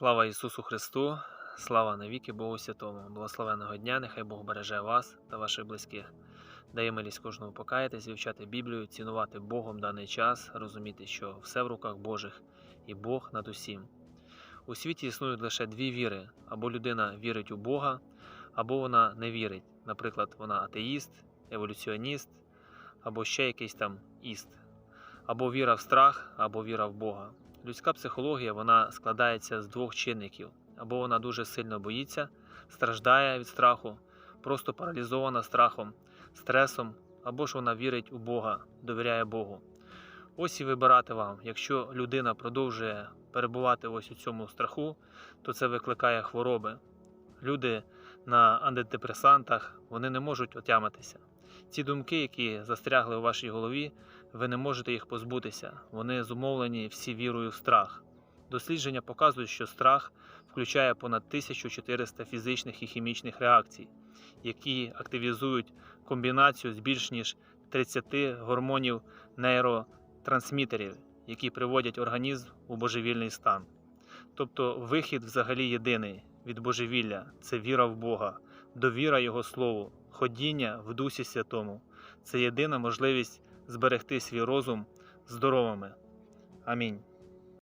Слава Ісусу Христу, слава навіки Богу Святому, благословеного дня, нехай Бог береже вас та ваших близьких. Дає милість кожному покаятись, вивчати Біблію, цінувати Богом даний час, розуміти, що все в руках Божих і Бог над усім. У світі існують лише дві віри: або людина вірить у Бога, або вона не вірить. Наприклад, вона атеїст, еволюціоніст, або ще якийсь там іст, або віра в страх, або віра в Бога. Людська психологія вона складається з двох чинників: або вона дуже сильно боїться, страждає від страху, просто паралізована страхом, стресом, або ж вона вірить у Бога, довіряє Богу. Ось і вибирати вам. Якщо людина продовжує перебувати ось у цьому страху, то це викликає хвороби. Люди на антидепресантах вони не можуть отямитися. Ці думки, які застрягли у вашій голові, ви не можете їх позбутися. Вони зумовлені всі вірою в страх. Дослідження показують, що страх включає понад 1400 фізичних і хімічних реакцій, які активізують комбінацію з більш ніж 30 гормонів нейротрансмітерів, які приводять організм у божевільний стан. Тобто вихід взагалі єдиний від божевілля це віра в Бога, довіра Його Слову, ходіння в Дусі Святому. Це єдина можливість зберегти свій розум здоровими. Амінь.